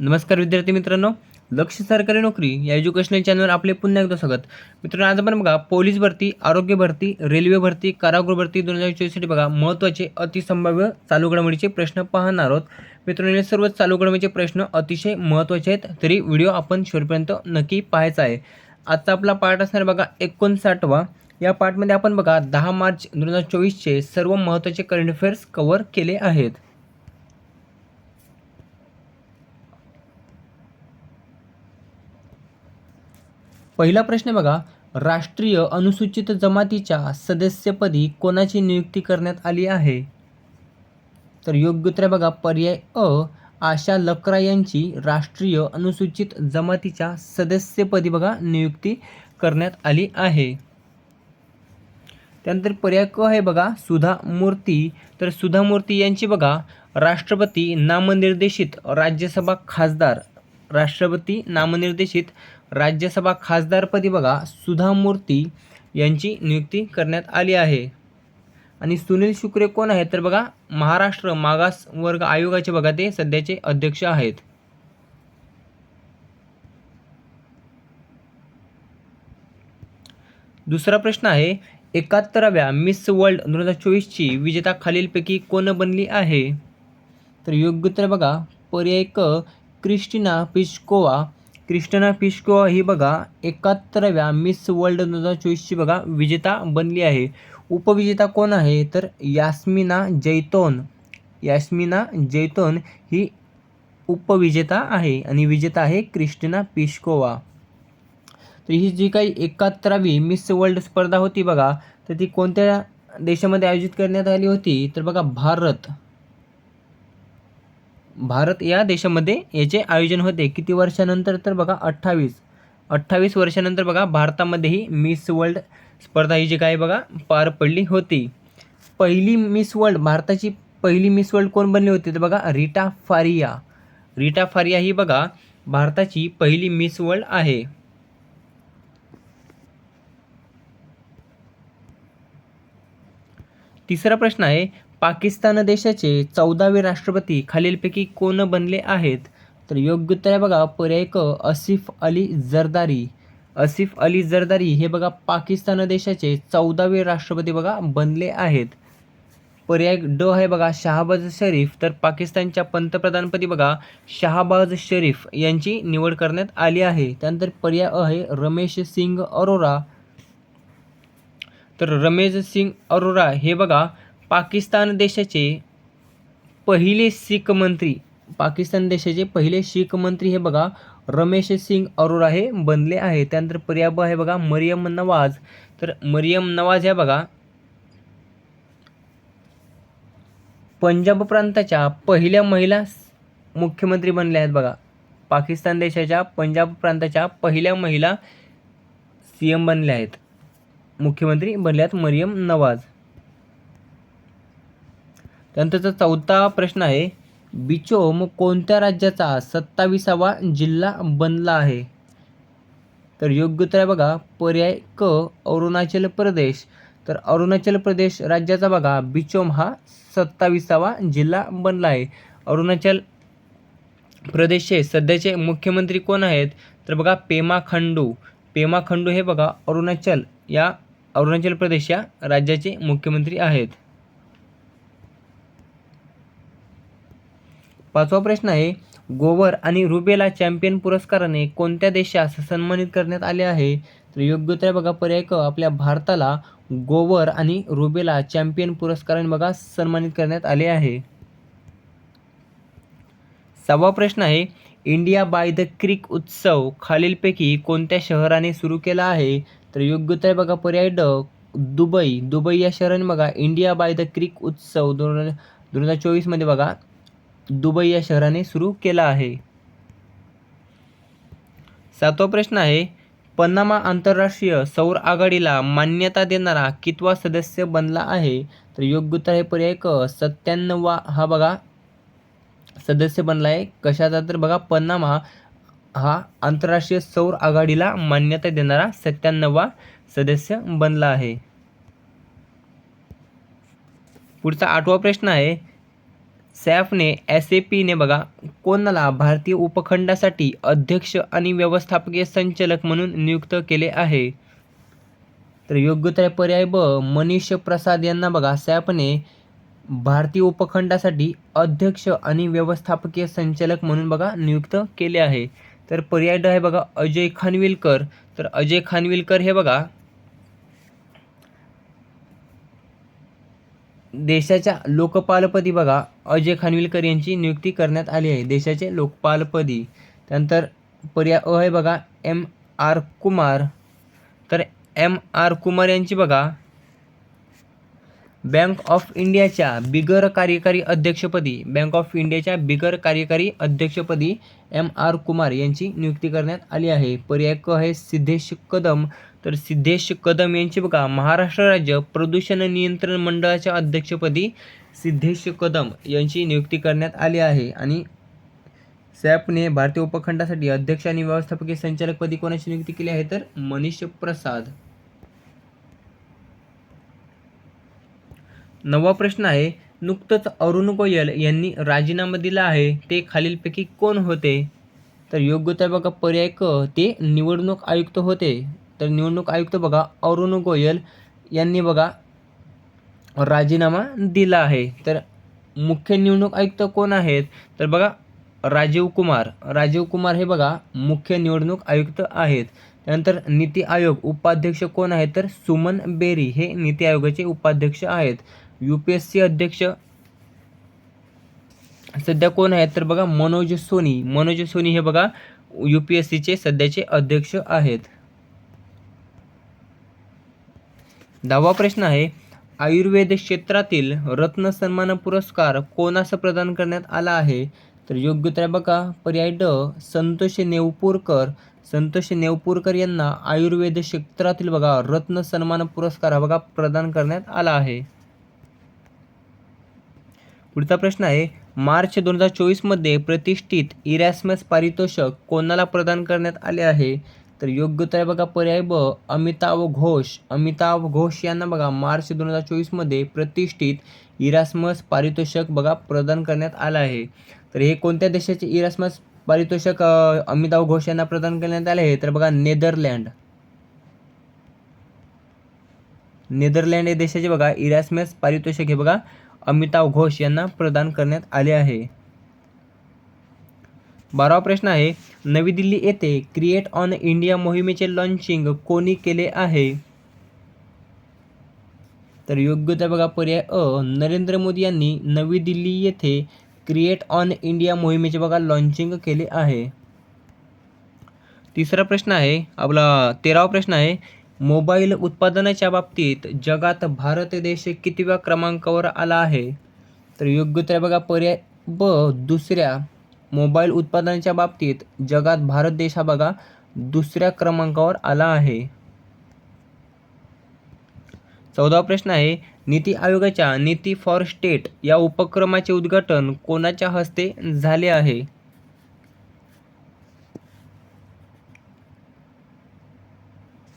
नमस्कार विद्यार्थी मित्रांनो. लक्ष सरकारी नोकरी या एज्युकेशनल चॅनलवर आपले पुन्हा एकदा स्वागत. मित्रांनो आज आपण बघा पोलीस भरती आरोग्य भरती रेल्वे भरती कारागृह भरती दोन हजार चोवीससाठी बघा महत्त्वाचे अतिसंभाव्य चालू घडामोडीचे प्रश्न पाहणार आहोत. मित्रांनो हे सर्व चालू घडामोडीचे प्रश्न अतिशय महत्त्वाचे आहेत तरी व्हिडिओ आपण शेवटपर्यंत नक्की पाहायचा आहे. आजचा आपला पाठ असणार बघा एकोणसाठवा. या पार्टमध्ये आपण बघा दहा मार्च दोन हजार चोवीसचे सर्व महत्त्वाचे करंट अफेअर्स कव्हर केले आहेत. पहिला प्रश्न बघा. राष्ट्रीय अनुसूचित जमातीच्या सदस्यपदी कोणाची नियुक्ती करण्यात आली आहे? तर योग्य उत्तर बघा. पर्याय अ आशा लकरा यांची राष्ट्रीय अनुसूचित जमातीच्या सदस्यपदी बघा नियुक्ती करण्यात आली आहे. त्यानंतर पर्याय क आहे बघा. सुधा मूर्ती. तर सुधा मूर्ती यांची बघा. राष्ट्रपती नामनिर्देशित राज्यसभा खासदार. राष्ट्रपती नामनिर्देशित राज्यसभा खासदारपदी बघा सुधा मूर्ती यांची नियुक्ती करण्यात आली आहे. आणि सुनील शुक्रे कोण आहेत? तर बघा महाराष्ट्र मागास वर्ग आयोगाचे बघा ते सध्याचे अध्यक्ष आहेत. दुसरा प्रश्न आहे एकाहत्तराव्या मिस वर्ल्ड दोन हजार चोवीसची विजेता खालीलपैकी कोण बनली आहे? तर योग्य तर बघा पर्याय क क्रिस्टिना पिस्कोवा क्रिस्टना पिस्कोवा ही बघा एकाहत्तराव्या मिस वर्ल्ड दोन हजार चोवीसची बघा विजेता बनली आहे. उपविजेता कोण आहे? तर यास्मिना जैतोन. यास्मिना जैतोन ही उपविजेता आहे आणि विजेता आहे क्रिस्टिना पिश्कोवा. तर ही जी काही एकाहत्तरावी मिस वर्ल्ड स्पर्धा होती बघा तर ती कोणत्या देशामध्ये आयोजित करण्यात आली होती? तर बघा भारत. भारत या देशामध्ये याचे आयोजन होते किती वर्षानंतर तर बघा अठ्ठावीस. अठ्ठावीस वर्षानंतर बघा भारतामध्ये ही मिस वर्ल्ड स्पर्धा ही जी काय बघा पार पडली होती. पहिली मिस वर्ल्ड भारताची पहिली मिस वर्ल्ड कोण बनली होती तर बघा रीटा फारिया. रिटा फारिया ही बघा भारताची पहिली मिस वर्ल्ड आहे. तिसरा प्रश्न आहे पाकिस्तान देशाचे चौदावे राष्ट्रपती खालीलपैकी कोण बनले आहेत? तर योग्य उत्तर आहे बघा पर्याय क असिफ अली जरदारी. असिफ अली जरदारी हे बघा पाकिस्तान देशाचे चौदावे राष्ट्रपती बघा बनले आहेत. पर्याय ड आहे बघा शहाबाज शरीफ. तर पाकिस्तानच्या पंतप्रधानपदी बघा शहाबाज शरीफ यांची निवड करण्यात आली आहे. त्यानंतर पर्याय अ आहे रमेश सिंग अरोरा. तर रमेश सिंग अरोरा हे बघा पाकिस्तान देशाचे पहिले सिख मंत्री पाकिस्तान देशाचे पहिले शीख मंत्री हे बघा रमेश सिंग अरोरा हे बनले आहे त्यानंतर पर्याय आहे बघा मरियम नवाज. तर मरियम नवाज ह्या बघा पंजाब प्रांताच्या पहिल्या महिला मुख्यमंत्री बनल्या आहेत बघा. पाकिस्तान देशाच्या पंजाब प्रांताच्या पहिल्या महिला सी एम बनल्या आहेत. मुख्यमंत्री बनल्या आहेत मरियम नवाज. त्यानंतरचा चौथा प्रश्न आहे बिचोम कोणत्या राज्याचा सत्ताविसावा जिल्हा बनला आहे? तर योग्य उत्तर आहे बघा पर्याय क अरुणाचल प्रदेश. तर अरुणाचल प्रदेश राज्याचा बघा बिचोम हा सत्ताविसावा जिल्हा बनला आहे. अरुणाचल प्रदेशचे सध्याचे मुख्यमंत्री कोण आहेत? तर बघा पेमा खंडू. पेमा खंडू हे बघा अरुणाचल या अरुणाचल प्रदेश या राज्याचे मुख्यमंत्री आहेत. पाचवा प्रश्न आहे गोवर आणि रुबेला चॅम्पियन पुरस्काराने कोणत्या देशास सन्मानित करण्यात आले आहे? तर योग्य उत्तर बघा पर्याय क आपल्या भारताला गोवर आणि रुबेला चॅम्पियन पुरस्काराने बघा सन्मानित करण्यात आले आहे. सहावा प्रश्न आहे इंडिया बाय द क्रिक उत्सव खालीलपैकी कोणत्या शहराने सुरू केला आहे? तर योग्य उत्तर बघा पर्याय ड दुबई. दुबई या शहराने बघा इंडिया बाय द क्रिक उत्सव दोन दोन हजार चोवीसमध्ये बघा दुबई या शहराने सुरू केला आहे. सातवा प्रश्न आहे पनामा आंतरराष्ट्रीय सौर आघाडीला मान्यता देणारा कितवा सदस्य बनला आहे? तर योग्य उत्तर आहे पर्याय क सत्त्याण्णवा हा बघा सदस्य बनला आहे कशाचा तर बघा पनामा हा आंतरराष्ट्रीय सौर आघाडीला मान्यता देणारा सत्त्याण्णवा सदस्य बनला आहे. पुढचा आठवा प्रश्न आहे सॅफने एस ए पीने बघा कोणाला भारतीय उपखंडासाठी अध्यक्ष आणि व्यवस्थापकीय संचालक म्हणून नियुक्त केले आहे. तर योग्य तर पर्याय ब मनीष प्रसाद यांना बघा सॅफने भारतीय उपखंडासाठी अध्यक्ष आणि व्यवस्थापकीय संचालक म्हणून बघा नियुक्त केले आहे. तर पर्याय ड आहे बघा अजय खानविलकर. तर अजय खानविलकर हे बघा देशाच्या लोकपालपदी बघा अजय खानविलकर यांची नियुक्ती करण्यात आली आहे. देशाचे लोकपालपदी. त्यानंतर पर्याय अ आहे बघा एम आर कुमार. तर एम आर कुमार यांची बघा बँक ऑफ इंडियाच्या बिगर कार्यकारी अध्यक्षपदी बँक ऑफ इंडियाच्या बिगर कार्यकारी अध्यक्षपदी एम आर कुमार यांची नियुक्ती करण्यात आली आहे. पर्याय क आहे सिद्धेश कदम. तर सिद्धेश कदम यांची बघा महाराष्ट्र राज्य प्रदूषण नियंत्रण मंडळाच्या अध्यक्षपदी सिद्धेश कदम यांची नियुक्ती करण्यात आली आहे. आणि सॅपने भारतीय उपखंडासाठी अध्यक्ष आणि व्यवस्थापकीय संचालकपदी कोणाची नियुक्ती केली आहे? तर मनीष प्रसाद. नववा प्रश्न आहे नुकतंच अरुण गोयल यांनी राजीनामा दिला आहे ते खालीलपैकी कोण होते? तर योग्य तर बघा पर्याय क ते निवडणूक आयुक्त होते. तर निवडणूक आयुक्त बघा अरुण गोयल यांनी बघा राजीनामा दिला आहे. तर मुख्य निवडणूक आयुक्त कोण आहेत? तर बघा राजीव कुमार. राजीव कुमार हे बघा मुख्य निवडणूक आयुक्त आहेत. त्यानंतर नीती आयोग उपाध्यक्ष कोण आहेत? तर सुमन बेरी हे नीती आयोगाचे उपाध्यक्ष आहेत. यू पी एस सी अध्यक्ष. सध्या कोण आहेत? तर बघा मनोज सोनी. मनोज सोनी हे बघा यू पी एस सीचे सध्याचे अध्यक्ष आहेत. दहावा प्रश्न आहे आयुर्वेद क्षेत्रातील रत्न सन्मान पुरस्कार कोणास प्रदान करण्यात आला आहे? तर योग्य उत्तर बघा पर्याय ड संतोष नेवपूरकर. संतोष नेवपूरकर यांना आयुर्वेद क्षेत्रातील बघा रत्न सन्मान पुरस्कार हा बघा प्रदान करण्यात आला आहे. पुढचा प्रश्न आहे मार्च दोन हजार चोवीसमध्ये प्रतिष्ठित इरॅस्मस पारितोषक कोणाला प्रदान करण्यात आले आहे? तर योग्य उत्तर बघा पर्याय ब अमिताभ घोष. अमिताभ घोष यांना बघा मार्च दोन हजार चोवीसमध्ये प्रतिष्ठित इरास्मस पारितोषक बघा प्रदान करण्यात आलं आहे. तर हे कोणत्या देशाचे इरास्मस पारितोषक अमिताभ घोष यांना प्रदान करण्यात आले आहे? तर बघा नेदरलँड. नेदरलँड हे देशाचे बघा इरास्मस पारितोषक हे बघा अमिताभ घोष यांना प्रदान करण्यात आले आहे. बारावा प्रश्न आहे नवी दिल्ली येथे क्रिएट ऑन इंडिया मोहिमेचे लॉन्चिंग कोणी केले आहे? तर योग्य बघा पर्याय अ नरेंद्र मोदी यांनी नवी दिल्ली येथे क्रिएट ऑन इंडिया मोहिमेचे बघा लॉन्चिंग केले आहे. तिसरा प्रश्न आहे आपला तेरावा प्रश्न आहे मोबाईल उत्पादनाच्या बाबतीत जगात भारत देश कितव्या क्रमांकावर आला आहे? तर योग्य उत्तर बघा पर्याय ब दुसऱ्या. मोबाईल उत्पादनाच्या बाबतीत जगात भारत देश हा बघा दुसऱ्या क्रमांकावर आला आहे. चौदा प्रश्न आहे नीती आयोगाच्या नीती फॉर स्टेट या उपक्रमाचे उद्घाटन कोणाच्या हस्ते झाले आहे?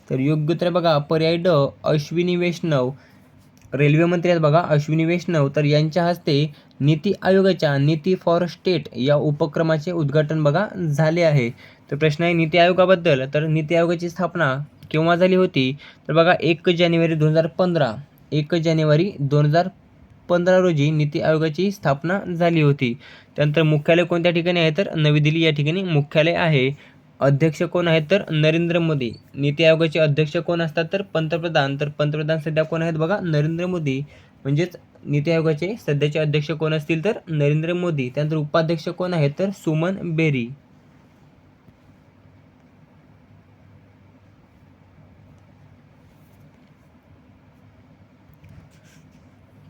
तर योग्य उत्तर बघा पर्याय ड अश्विनी वैष्णव. रेल्वे मंत्री आहेत बघा अश्विनी वैष्णव. तर यांच्या हस्ते नीती आयोगाच्या नीती फॉर स्टेट या उपक्रमाचे उद्घाटन बघा झाले आहे. तर प्रश्न आहे नीती आयोगाबद्दल. तर नीती आयोगाची स्थापना केव्हा झाली होती? तर बघा एक जानेवारी दोन हजार पंधरा. एक जानेवारी दोन हजार पंधरा रोजी नीती आयोगाची स्थापना झाली होती. त्यानंतर मुख्यालय कोणत्या ठिकाणी आहे? तर नवी दिल्ली या ठिकाणी मुख्यालय आहे. अध्यक्ष कोण आहेत तर नरेंद्र मोदी. नीती आयोगाचे अध्यक्ष कोण असतात तर पंतप्रधान. तर पंतप्रधान सध्या कोण आहेत बघा? नरेंद्र मोदी. म्हणजेच नीती आयोगाचे सध्याचे अध्यक्ष कोण असतील तर नरेंद्र मोदी. त्यानंतर उपाध्यक्ष कोण आहेत तर सुमन बेरी.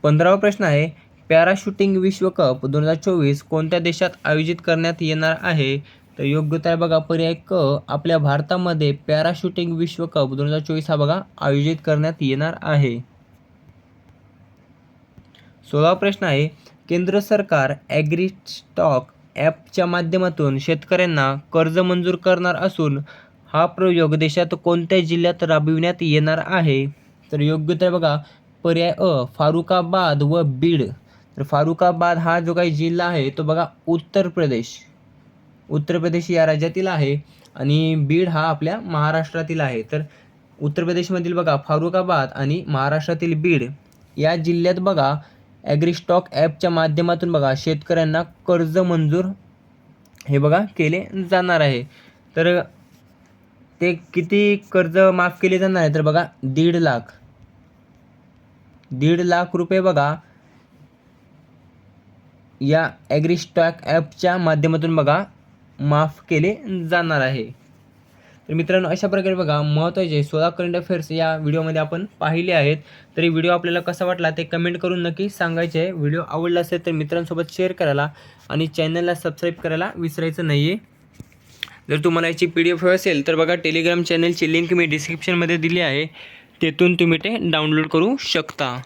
पंधरावा प्रश्न आहे पॅराशूटिंग विश्वकप दोन हजार चोवीस कोणत्या देशात आयोजित करण्यात येणार आहे? तर योग्यता आहे बघा पर्याय क आपल्या भारतामध्ये पॅराशूटिंग विश्वकप दोन हजार चोवीस हा बघा आयोजित करण्यात येणार आहे. सोळावा प्रश्न आहे केंद्र सरकार ॲग्री स्टॉक ॲपच्या माध्यमातून शेतकऱ्यांना कर्ज मंजूर करणार असून हा प्रयोग देशात कोणत्या जिल्ह्यात राबविण्यात येणार आहे? तर योग्यता आहे बघा पर्याय अ फारुखाबाद व बीड. तर फारुखाबाद हा जो काही जिल्हा आहे तो बघा उत्तर प्रदेश. उत्तर प्रदेश या राज्यातील आहे आणि बीड हा आपल्या महाराष्ट्रातील आहे. तर उत्तर प्रदेशमधील बघा फारुखाबाद आणि महाराष्ट्रातील बीड या जिल्ह्यात बघा ॲग्रीस्टॉक ॲपच्या माध्यमातून बघा शेतकऱ्यांना कर्ज मंजूर हे बघा केले जाणार आहे. तर ते किती कर्ज माफ केले जाणार आहे? तर बघा दीड लाख. दीड लाख रुपये बघा या ॲग्रीस्टॉक ॲपच्या माध्यमातून बघा माफ केले जाणार आहे. तर मित्रांनो अशा प्रकारे बघा महत्त्वाचे सोळा करंट अफेअर्स या व्हिडिओमध्ये आपण पाहिले आहेत. तरी व्हिडिओ आपल्याला कसा वाटला ते कमेंट करून नक्की सांगायचे आहे. व्हिडिओ आवडला असेल तर मित्रांसोबत शेअर करायला आणि चॅनलला सबस्क्राईब करायला विसरायचं नाही आहे जर तुम्हाला याची पी डी एफ हवी असेल तर बघा टेलिग्राम चॅनलची लिंक मी डिस्क्रिप्शनमध्ये दिली आहे. तेथून तुम्ही ते डाउनलोड करू शकता.